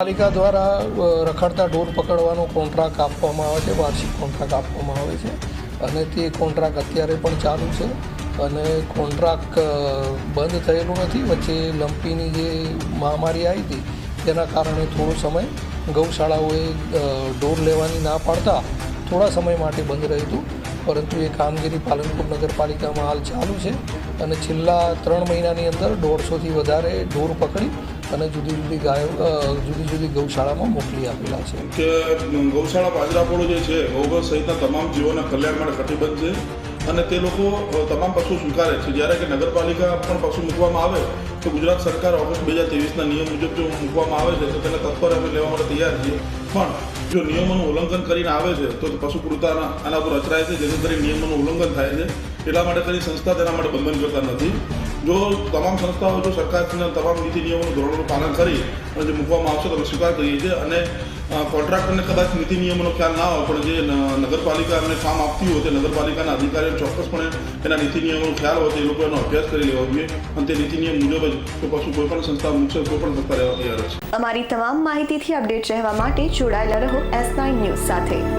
પાલિકા દ્વારા રખડતા ઢોર પકડવાનો કોન્ટ્રાક્ટ આપવામાં આવે છે, વાર્ષિક કોન્ટ્રાક્ટ આપવામાં આવે છે અને તે કોન્ટ્રાક્ટ અત્યારે પણ ચાલુ છે અને કોન્ટ્રાક્ટ બંધ થયેલું નથી. વચ્ચે લંપીની જે મહામારી આવી હતી, તેના કારણે થોડો સમય ગૌશાળાઓએ ઢોર લેવાની ના પાડતા થોડા સમય માટે બંધ રહ્યું પરંતુ એ કામગીરી પાલનપુર નગરપાલિકામાં હાલ ચાલુ છે અને છેલ્લા ત્રણ મહિનાની અંદર દોઢસોથી વધારે ઢોર પકડી અને જુદી જુદી ગાયો જુદી જુદી ગૌશાળામાં મોકલી આપેલા છે. કે ગૌશાળા પાંજરાપોળો જે છે ગૌબર સહિતના તમામ જીવોના કલ્યાણ માટે કટિબદ્ધ છે અને તે લોકો તમામ પશુ સ્વીકારે છે. જ્યારે કે નગરપાલિકા પણ પશુ મૂકવામાં આવે, તો ગુજરાત સરકાર ઓગસ્ટ બે હજાર ત્રેવીસના નિયમ મુજબ જો મૂકવામાં આવે છે. તો તેને તત્પર અમે લેવા માટે તૈયાર છીએ. પણ, જો નિયમોનું ઉલ્લંઘન કરીને આવે છે, તો પશુ કૃતાના આના પર અચરાય છે. જેથી કરીને નિયમોનું ઉલ્લંઘન થાય છે. એટલા માટે કરી સંસ્થા તેના માટે બંધન કરતા નથી. જો તમામ સંસ્થાઓ, જો સરકારના તમામ નીતિ નિયમોનું ધોરણોનું પાલન કરી અને જે મૂકવામાં આવશે તો અમે સ્વીકાર કરીએ છીએ અને કોન્ટ્રાક્ટરને કદાચ નીતિ નિયમોનો ખ્યાલ ના હોય, પણ જે નગરપાલિકા એમને કામ આપતી હોય, તે નગરપાલિકાના અધિકારીઓ ચોક્કસપણે એના નીતિ નિયમોનો ખ્યાલ હોય, તે લોકો એનો અભ્યાસ કરી લેવો જોઈએ. અને તે નીતિ નિયમ મુજબ જ તો પછી કોઈ પણ સંસ્થા મૂકશે, કોઈ પણ સંસ્થા રહેવા તૈયાર છે અમારી તમામ માહિતીથી અપડેટ રહેવા માટે જોડાયેલા રહો એસ નાઇન ન્યૂઝ સાથે.